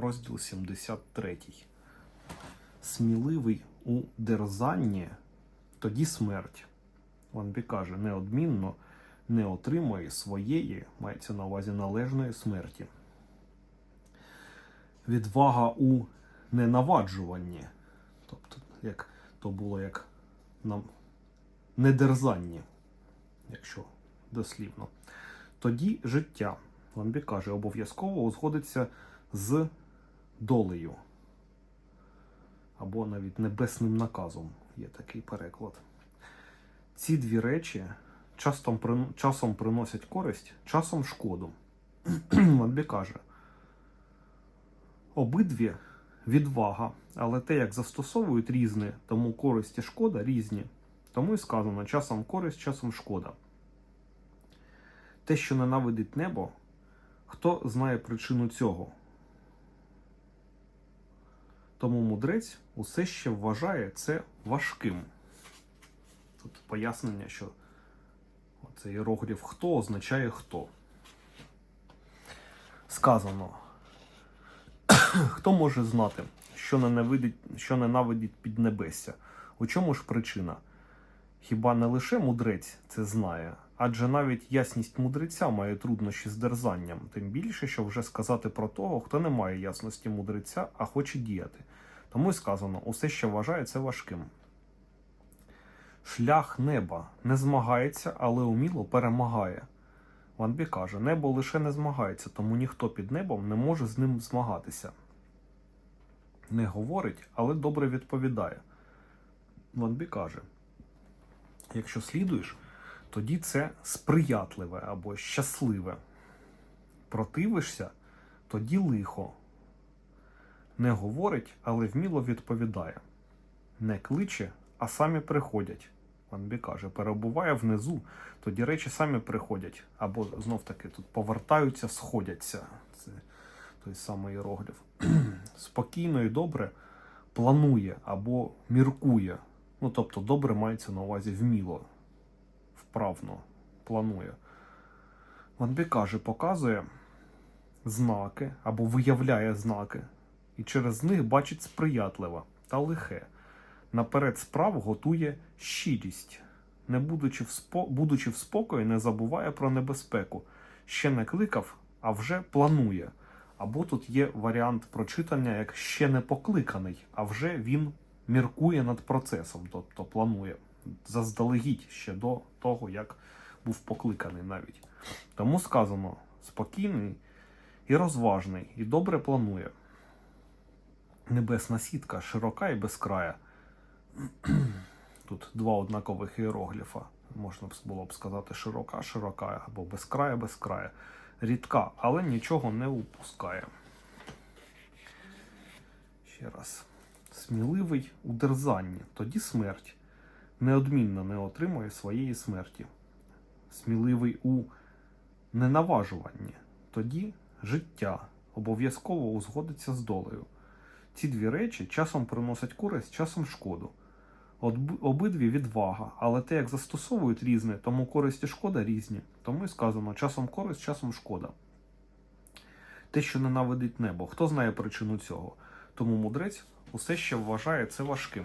розділ 73. Сміливий у дерзанні, тоді смерть. Ванбі каже, неодмінно не отримує своєї, мається на увазі належної смерті. Відвага у ненаваджуванні. Тобто, як то було як на недерзанні, якщо дослівно. Тоді життя, Ламбі каже, обов'язково узгодиться з долею. Або навіть небесним наказом є такий переклад. Ці дві речі часом, часом приносять користь, часом шкоду. Ламбі каже, обидві відвага, але те, як застосовують різне, тому користь і шкода різні. Тому і сказано часом користь, часом шкода. Те, що ненавидить небо, хто знає причину цього? Тому мудрець усе ще вважає це важким. Тут пояснення, що цей іерогліф хто означає хто. Сказано. Хто може знати, що ненавидить, що ненавидить піднебесся? У чому ж причина? Хіба не лише мудрець це знає, адже навіть ясність мудреця має труднощі з дерзанням, тим більше, що вже сказати про того, хто не має ясності мудреця, а хоче діяти. Тому й сказано, усе ще вважає це важким. Шлях неба не змагається, але уміло перемагає. Ванбі каже, небо лише не змагається, тому ніхто під небом не може з ним змагатися. Не говорить, але добре відповідає. Ванбі каже, якщо слідуєш, тоді це сприятливе або щасливе. Противишся, тоді лихо. Не говорить, але вміло відповідає. Не кличе, а самі приходять. Ванбі каже, перебуває внизу, тоді речі самі приходять, або знов таки тут повертаються, сходяться. Це той самий іерогліф. Спокійно і добре планує або міркує. Ну, тобто, добре мається на увазі вміло, вправно планує. Ванбі каже, показує знаки або виявляє знаки, і через них бачить сприятливе та лихе. Наперед справ готує щирість, не будучи в, спо... будучи в спокої, не забуває про небезпеку. Ще не кликав, а вже планує. Або тут є варіант прочитання як ще не покликаний, а вже він міркує над процесом, тобто планує заздалегідь ще до того, як був покликаний навіть. Тому сказано спокійний і розважний, і добре планує. Небесна сітка широка і безкрая. Тут два однакових іерогліфа. Можна було б сказати широка, широка або безкрая, безкрая. Рідка, але нічого не упускає. Ще раз. Сміливий у дерзанні, тоді смерть. Неодмінно не отримує своєї смерті. Сміливий у ненаважуванні, тоді життя обов'язково узгодиться з долею. Ці дві речі часом приносять користь, часом шкоду. Обидві відвага, але те, як застосовують різне, тому користь і шкода різні. Тому і сказано часом користь, часом шкода. Те, що ненавидить небо, хто знає причину цього? Тому мудрець усе ще вважає це важким.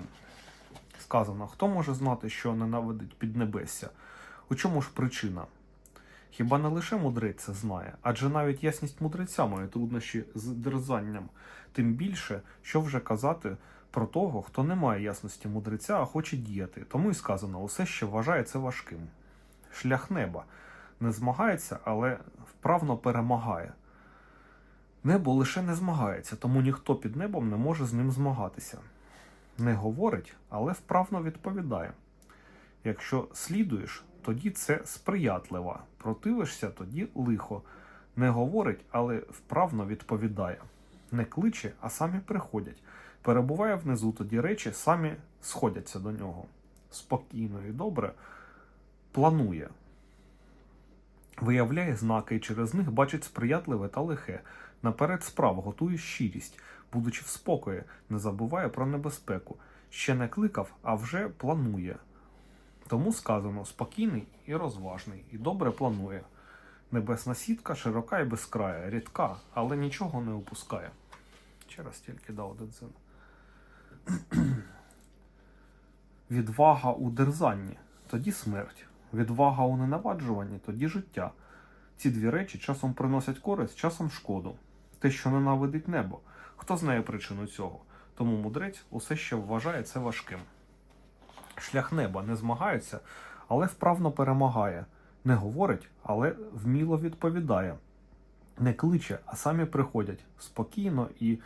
Сказано, хто може знати, що ненавидить піднебесся? У чому ж причина? Хіба не лише мудрець це знає, адже навіть ясність мудреця має труднощі з дерзанням, тим більше, що вже казати про того, хто не має ясності мудреця, а хоче діяти. Тому і сказано, усе ще вважає це важким. Шлях неба не змагається, але вправно перемагає. Небо лише не змагається, тому ніхто під небом не може з ним змагатися. Не говорить, але вправно відповідає. Якщо слідуєш, тоді це сприятливо, противишся, тоді лихо. Не говорить, але вправно відповідає. Не кличе, а самі приходять. Перебуває внизу, тоді речі самі сходяться до нього. Спокійно і добре планує. Виявляє знаки і через них бачить сприятливе та лихе. Наперед справ готує щирість, будучи в спокої, не забуває про небезпеку. Ще не кликав, а вже планує. Тому сказано спокійний і розважний, і добре планує. Небесна сітка широка і безкрая, рідка, але нічого не упускає. Через тільки дав син. Відвага у дерзанні, тоді смерть. Відвага у ненаваджуванні, тоді життя. Ці дві речі часом приносять користь, часом шкоду. Те, що ненавидить небо. Хто знає причину цього? Тому мудрець усе ще вважає це важким. Шлях неба не змагається, але вправно перемагає. Не говорить, але вміло відповідає. Не кличе, а самі приходять спокійно і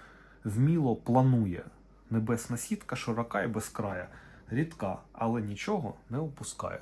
вміло планує. Небесна сітка широка і безкрая, рідка, але нічого не упускає.